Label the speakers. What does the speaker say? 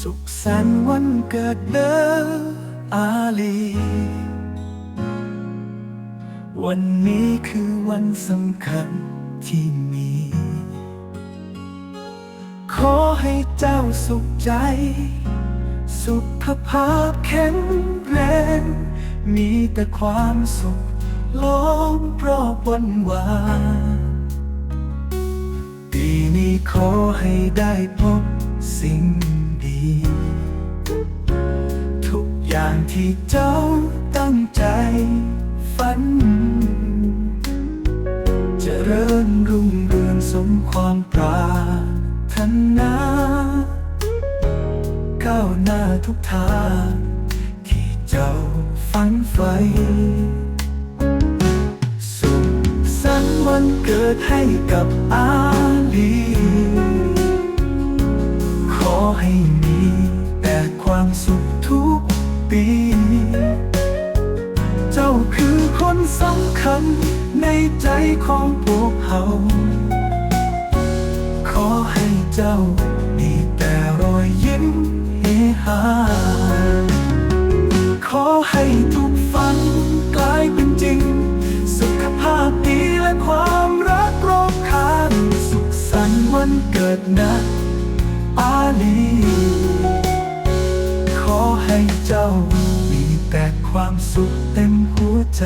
Speaker 1: สุขแสนวันเกิดเด้อาลี วันนี้คือวันสำคัญที่มี ขอให้เจ้าสุขใจ สุขภาพแข็งแรง มีแต่ความสุขล้อมรอบวันวานปีนี้ขอให้ได้พบสิ่ง อย่างที่เจ้าตั้งใจฝัน จะเริญรุ่งเรืองสมความปรารถนาก้าวหน้าทุกทางที่เจ้าฝันใฝ่สุขสันต์วันเกิดให้กับอา คือคนสำคัญในใจของพวกเขา ขอให้เจ้ามีแต่รอยยิ้มเฮฮาขอให้ทุกฝันกลายเป็นจริง สุขภาพดีและความรักรอบข้างสุขสันต์วันเกิดนะอาลีขอให้เจ้า แต่ความสุขเต็มหัวใจ